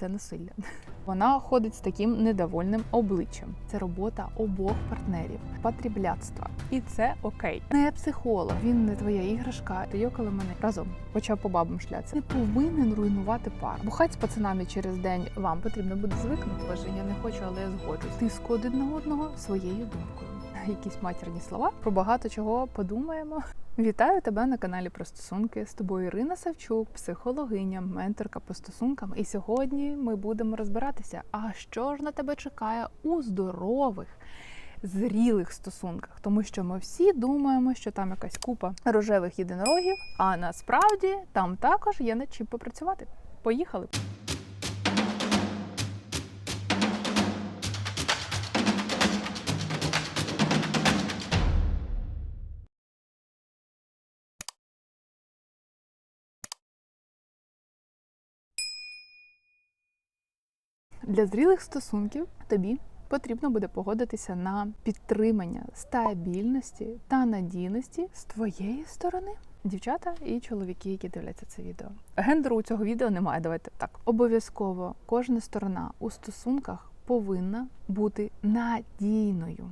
це насилля. Вона ходить з таким недовольним обличчям. Це робота обох партнерів, потрібляцтва. І це окей. Не психолог, він не твоя іграшка. Ти йокали мене разом почав по бабам шлятися. Не повинен руйнувати пар. Бухать з пацанами через день вам потрібно буде звикнути. Боже, я не хочу, але я згоджусь. Тиску один на одного своєю думкою. Якісь матірні слова про багато чого подумаємо. Вітаю тебе на каналі про стосунки. З тобою Ірина Савчук, психологиня, менторка по стосункам. І сьогодні ми будемо розбиратися, а що ж на тебе чекає у здорових. Зрілих стосунках, тому що ми всі думаємо, що там якась купа рожевих єдинорогів, а насправді там також є над чим попрацювати. Поїхали! Для зрілих стосунків тобі потрібно буде погодитися на підтримання стабільності та надійності з твоєї сторони. Дівчата і чоловіки, які дивляться це відео. Гендеру у цього відео немає. Давайте так. Обов'язково кожна сторона у стосунках повинна бути надійною.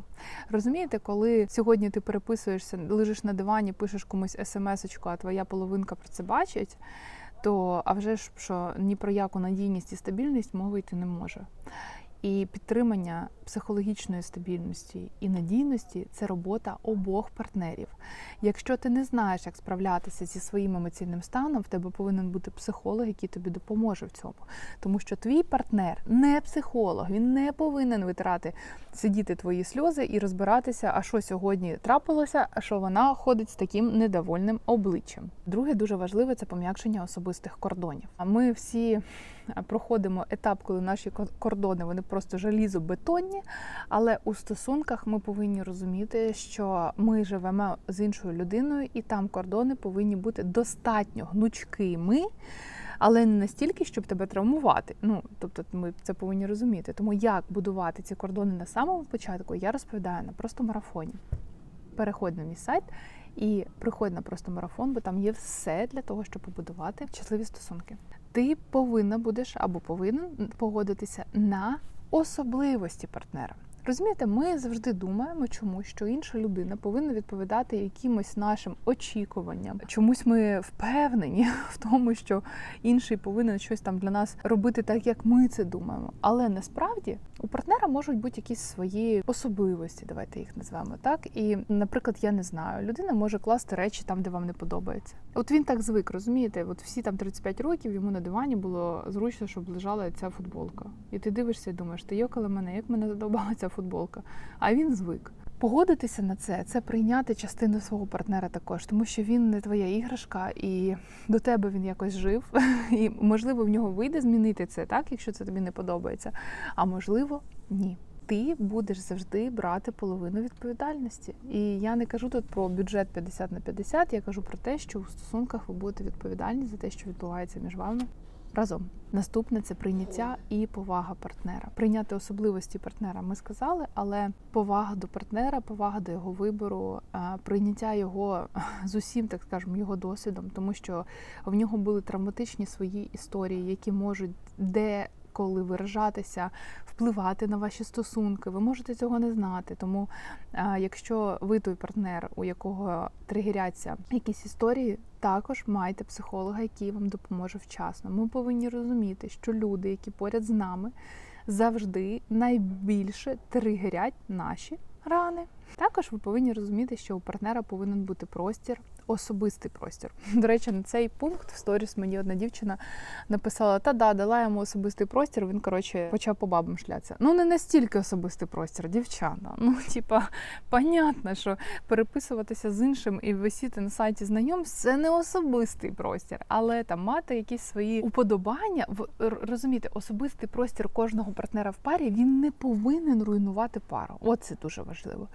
Розумієте, коли сьогодні ти переписуєшся, лежиш на дивані, пишеш комусь смс-очку, а твоя половинка про це бачить, то а вже ж що ні про яку надійність і стабільність мови йти не може. І підтримання психологічної стабільності і надійності це робота обох партнерів. Якщо ти не знаєш, як справлятися зі своїм емоційним станом, в тебе повинен бути психолог, який тобі допоможе в цьому. Тому що твій партнер не психолог, він не повинен витирати, сидіти твої сльози і розбиратися, а що сьогодні трапилося, а що вона ходить з таким недовольним обличчям. Друге, дуже важливе це пом'якшення особистих кордонів. А ми всі проходимо етап, коли наші кордони вони просто желізобетонні, але у стосунках ми повинні розуміти, що ми живемо з іншою людиною, і там кордони повинні бути достатньо гнучкими. Але не настільки, щоб тебе травмувати. Ну тобто, ми це повинні розуміти. Тому як будувати ці кордони на самому початку, я розповідаю на просто марафоні. Переходь на мій сайт і приходь на просто марафон, бо там є все для того, щоб побудувати щасливі стосунки. Ти повинна будеш або повинен погодитися на особливості партнера. Розумієте, ми завжди думаємо, чому що інша людина повинна відповідати якимось нашим очікуванням. Чомусь ми впевнені в тому, що інший повинен щось там для нас робити так, як ми це думаємо. Але насправді у партнера можуть бути якісь свої особливості, давайте їх назвемо так. І, наприклад, я не знаю, людина може класти речі там, де вам не подобається. От він так звик, розумієте? От всі там 35 років йому на дивані було зручно, щоб лежала ця футболка. І ти дивишся і думаєш, ти йокала мене, як мене задобала ця футболка. А він звик. Погодитися на це це прийняти частину свого партнера також, тому що він не твоя іграшка, і до тебе він якось жив. І можливо в нього вийде змінити це, так, якщо це тобі не подобається. А можливо, ні. Ти будеш завжди брати половину відповідальності. І я не кажу тут про бюджет 50 на 50, я кажу про те, що у стосунках ви будете відповідальні за те, що відбувається між вами разом. Наступне це прийняття і повага партнера. Прийняти особливості партнера ми сказали, але повага до партнера, повага до його вибору, прийняття його з усім, так скажемо, його досвідом, тому що в нього були травматичні свої історії, які можуть де. Коли виражатися, впливати на ваші стосунки, ви можете цього не знати. Тому, якщо ви той партнер, у якого тригеряться якісь історії, також майте психолога, який вам допоможе вчасно. Ми повинні розуміти, що люди, які поряд з нами, завжди найбільше тригерять наші рани. Також ви повинні розуміти, що у партнера повинен бути простір, особистий простір. До речі, на цей пункт в сторіс мені одна дівчина написала: Та да, дала йому особистий простір. Він коротше почав по бабам шлятися. Ну не настільки особистий простір, дівчата. Ну, типа, понятно, що переписуватися з іншим і висіти на сайті знайомств це не особистий простір, але там мати якісь свої уподобання. розумієте, особистий простір кожного партнера в парі він не повинен руйнувати пару. От це дуже важливо.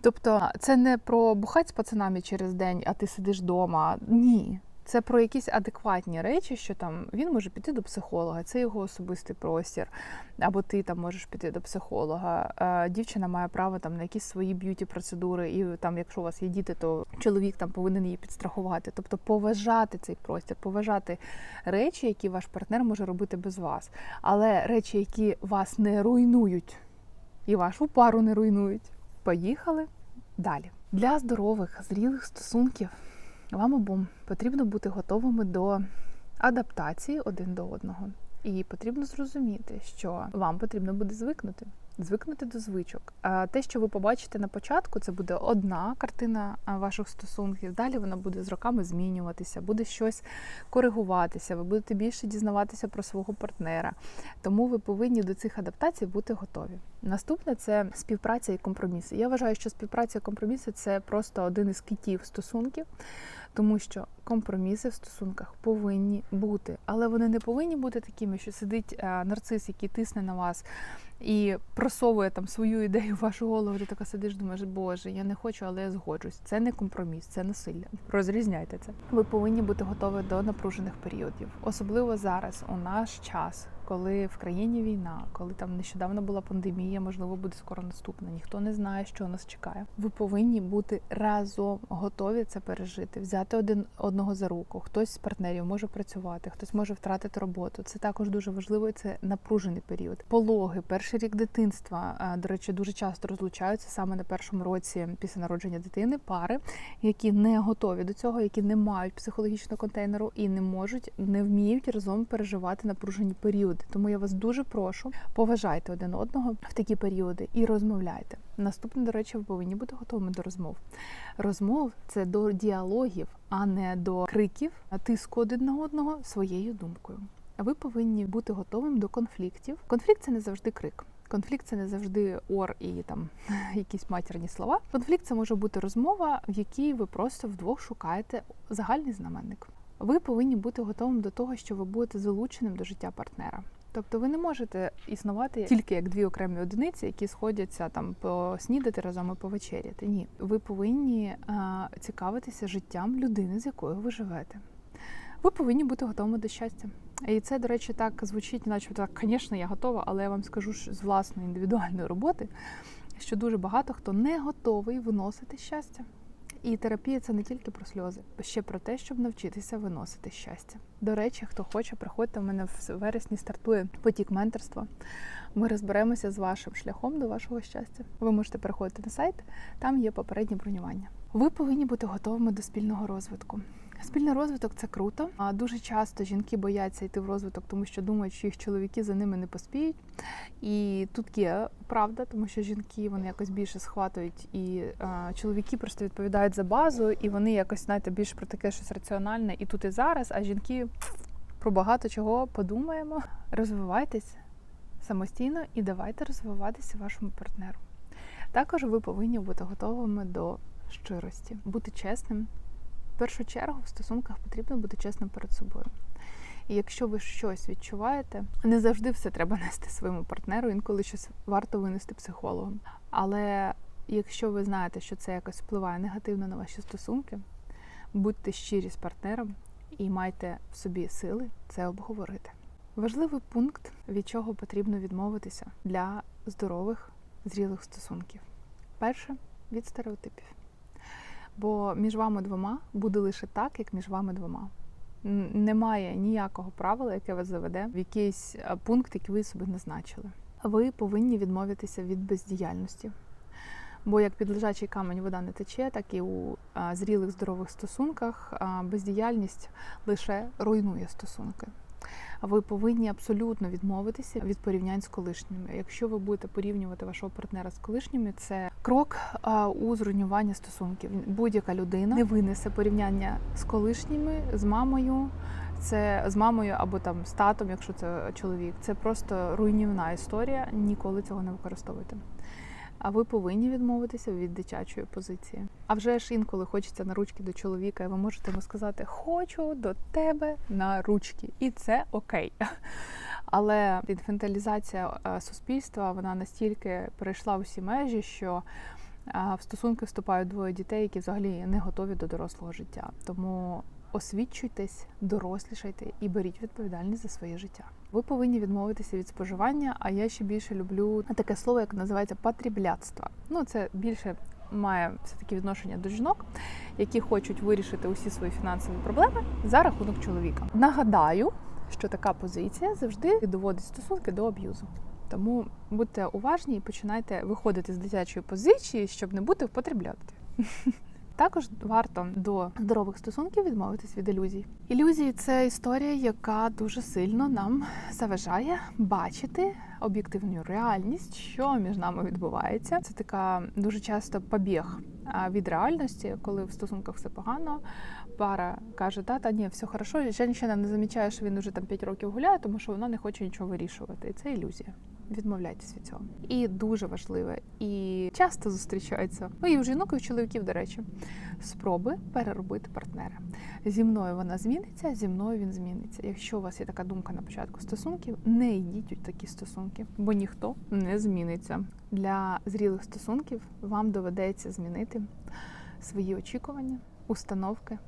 Тобто, це не про бухать з пацанами через день, а ти сидиш вдома. Ні. Це про якісь адекватні речі, що там він може піти до психолога, це його особистий простір, або ти там можеш піти до психолога. Е, Дівчина має право там на якісь свої б'юті процедури, і там, якщо у вас є діти, то чоловік там повинен її підстрахувати. Тобто поважати цей простір, поважати речі, які ваш партнер може робити без вас, але речі, які вас не руйнують, і вашу пару не руйнують. Поїхали далі. Для здорових, зрілих стосунків вам обом потрібно бути готовими до адаптації один до одного. І потрібно зрозуміти, що вам потрібно буде звикнути, звикнути до звичок. Те, що ви побачите на початку, це буде одна картина ваших стосунків. Далі вона буде з роками змінюватися, буде щось коригуватися. Ви будете більше дізнаватися про свого партнера. Тому ви повинні до цих адаптацій бути готові. Наступне це співпраця і компроміси. Я вважаю, що співпраця і компроміси це просто один із китів стосунків. Тому що компроміси в стосунках повинні бути, але вони не повинні бути такими, що сидить а, нарцис, який тисне на вас і просовує там свою ідею в вашу голову. Ти така сидиш, думаєш, боже, я не хочу, але я згоджусь. Це не компроміс, це насилля. Розрізняйте це. Ви повинні бути готові до напружених періодів, особливо зараз, у наш час. Коли в країні війна, коли там нещодавно була пандемія, можливо, буде скоро наступна. Ніхто не знає, що нас чекає. Ви повинні бути разом готові це пережити, взяти один одного за руку. Хтось з партнерів може працювати, хтось може втратити роботу. Це також дуже важливо. і Це напружений період. Пологи, перший рік дитинства. До речі, дуже часто розлучаються саме на першому році після народження дитини пари, які не готові до цього, які не мають психологічного контейнеру і не можуть, не вміють разом переживати напружені періоди. Тому я вас дуже прошу, поважайте один одного в такі періоди і розмовляйте. Наступне, до речі, ви повинні бути готовими до розмов. Розмов це до діалогів, а не до криків, тиску один на одного своєю думкою. Ви повинні бути готовим до конфліктів. Конфлікт це не завжди крик. Конфлікт це не завжди ор і там якісь матірні слова. Конфлікт це може бути розмова, в якій ви просто вдвох шукаєте загальний знаменник. Ви повинні бути готовим до того, що ви будете залученим до життя партнера. Тобто ви не можете існувати тільки як дві окремі одиниці, які сходяться там поснідати разом і повечеряти. Ні, ви повинні а, цікавитися життям людини, з якою ви живете. Ви повинні бути готовими до щастя. І це, до речі, так звучить, наче так, звісно, я готова, але я вам скажу з власної індивідуальної роботи, що дуже багато хто не готовий виносити щастя. І терапія це не тільки про сльози, а ще про те, щоб навчитися виносити щастя. До речі, хто хоче, приходьте, у мене в вересні стартує потік менторства. Ми розберемося з вашим шляхом до вашого щастя. Ви можете переходити на сайт, там є попереднє бронювання. Ви повинні бути готовими до спільного розвитку. Спільний розвиток це круто. А дуже часто жінки бояться йти в розвиток, тому що думають, що їх чоловіки за ними не поспіють. І тут є правда, тому що жінки вони якось більше схватують, і а, чоловіки просто відповідають за базу, і вони якось знаєте, більше про таке щось раціональне і тут і зараз. А жінки про багато чого подумаємо. Розвивайтесь самостійно і давайте розвиватися вашому партнеру. Також ви повинні бути готовими до щирості, бути чесним. В першу чергу в стосунках потрібно бути чесним перед собою. І якщо ви щось відчуваєте, не завжди все треба нести своєму партнеру, інколи щось варто винести психологом. Але якщо ви знаєте, що це якось впливає негативно на ваші стосунки, будьте щирі з партнером і майте в собі сили це обговорити. Важливий пункт, від чого потрібно відмовитися для здорових, зрілих стосунків. Перше від стереотипів. Бо між вами двома буде лише так, як між вами двома. Немає ніякого правила, яке вас заведе в якийсь пункт, який ви собі назначили. Ви повинні відмовитися від бездіяльності. Бо як під лежачий камень вода не тече, так і у зрілих здорових стосунках бездіяльність лише руйнує стосунки. Ви повинні абсолютно відмовитися від порівнянь з колишніми. Якщо ви будете порівнювати вашого партнера з колишніми, це крок у зруйнування стосунків. Будь-яка людина не винесе порівняння з колишніми, з мамою. Це з мамою або там з татом, якщо це чоловік. Це просто руйнівна історія. Ніколи цього не використовуйте. А ви повинні відмовитися від дитячої позиції. А вже ж інколи хочеться на ручки до чоловіка, і ви можете йому сказати Хочу до тебе на ручки, і це окей. Але інфантилізація суспільства вона настільки перейшла усі межі, що в стосунки вступають двоє дітей, які взагалі не готові до дорослого життя. Тому освічуйтесь, дорослішайте і беріть відповідальність за своє життя. Ви повинні відмовитися від споживання. А я ще більше люблю таке слово, як називається патрібляцтво. Ну це більше має все таки відношення до жінок, які хочуть вирішити усі свої фінансові проблеми за рахунок чоловіка. Нагадаю, що така позиція завжди доводить стосунки до аб'юзу. Тому будьте уважні і починайте виходити з дитячої позиції, щоб не бути в потрібляти. Також варто до здорових стосунків відмовитись від ілюзій. Ілюзії це історія, яка дуже сильно нам заважає бачити об'єктивну реальність, що між нами відбувається. Це така дуже часто побіг від реальності, коли в стосунках все погано. Пара каже, та та ні, все хорошо. Жінка не замічає, що він уже там 5 років гуляє, тому що вона не хоче нічого вирішувати. І це ілюзія. Відмовляйтесь від цього. І дуже важливе, і часто зустрічається, ну і в жінок, і в чоловіків, до речі, спроби переробити партнера. Зі мною вона зміниться, зі мною він зміниться. Якщо у вас є така думка на початку стосунків, не йдіть у такі стосунки, бо ніхто не зміниться. Для зрілих стосунків вам доведеться змінити свої очікування, установки,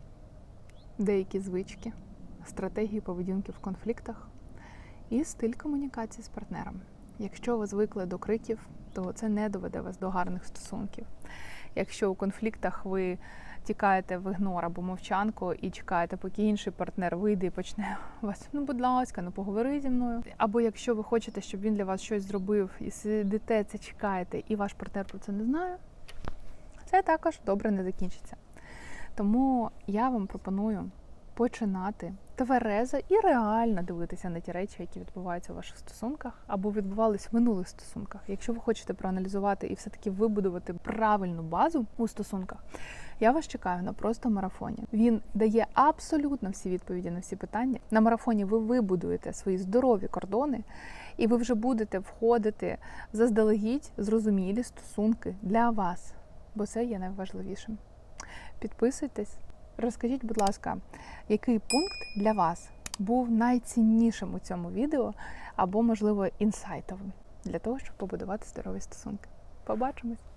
деякі звички, стратегії поведінки в конфліктах і стиль комунікації з партнером. Якщо ви звикли до криків, то це не доведе вас до гарних стосунків. Якщо у конфліктах ви тікаєте в ігнор або мовчанку і чекаєте, поки інший партнер вийде і почне вас, ну будь ласка, ну поговори зі мною. Або якщо ви хочете, щоб він для вас щось зробив, і сидите це чекаєте, і ваш партнер про це не знає, це також добре не закінчиться. Тому я вам пропоную починати тверезо і реально дивитися на ті речі, які відбуваються у ваших стосунках або відбувались в минулих стосунках. Якщо ви хочете проаналізувати і все-таки вибудувати правильну базу у стосунках, я вас чекаю на просто марафоні. Він дає абсолютно всі відповіді на всі питання. На марафоні ви вибудуєте свої здорові кордони, і ви вже будете входити заздалегідь зрозумілі стосунки для вас, бо це є найважливішим. Підписуйтесь. Розкажіть, будь ласка, який пункт для вас був найціннішим у цьому відео, або, можливо, інсайтовим для того, щоб побудувати здорові стосунки. Побачимось!